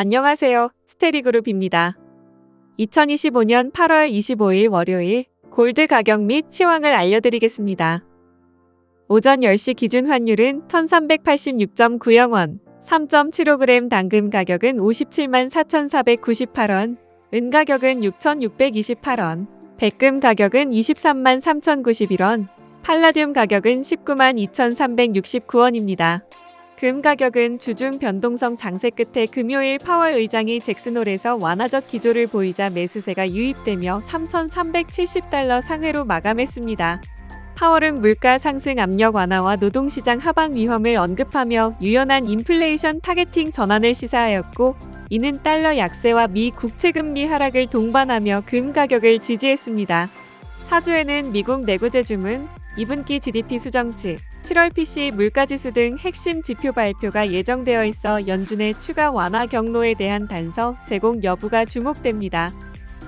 안녕하세요. 스테리그룹입니다. 2025년 8월 25일 월요일 골드 가격 및 시황을 알려드리겠습니다. 오전 10시 기준 환율은 1386.9영원, 3.75g 당금 가격은 57만 4,498원, 은 가격은 6,628원, 백금 가격은 23만 3,091원, 팔라듐 가격은 19만 2,369원입니다. 금 가격은 주중 변동성 장세 끝에 금요일 파월 의장이 잭슨홀에서 완화적 기조를 보이자 매수세가 유입되며 3,370달러 상회로 마감했습니다. 파월은 물가 상승 압력 완화와 노동시장 하방 위험을 언급하며 유연한 인플레이션 타겟팅 전환을 시사하였고 이는 달러 약세와 미 국채 금리 하락을 동반하며 금 가격을 지지했습니다. 사주에는 미국 내구재 주문, 2분기 GDP 수정치, 7월 PC 물가지수 등 핵심 지표 발표가 예정되어 있어 연준의 추가 완화 경로에 대한 단서 제공 여부가 주목됩니다.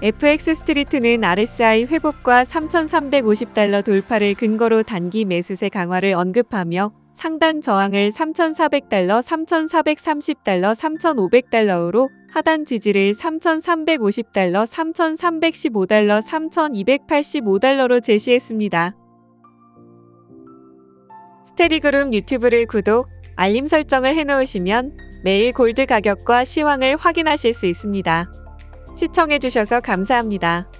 FX 스트리트는 RSI 회복과 3,350달러 돌파를 근거로 단기 매수세 강화를 언급하며 상단 저항을 3,400달러, 3,430달러, 3,500달러로 하단 지지를 3,350달러, 3,315달러, 3,285달러로 제시했습니다. 스테리그룹 유튜브를 구독, 알림 설정을 해놓으시면 매일 골드 가격과 시황을 확인하실 수 있습니다. 시청해주셔서 감사합니다.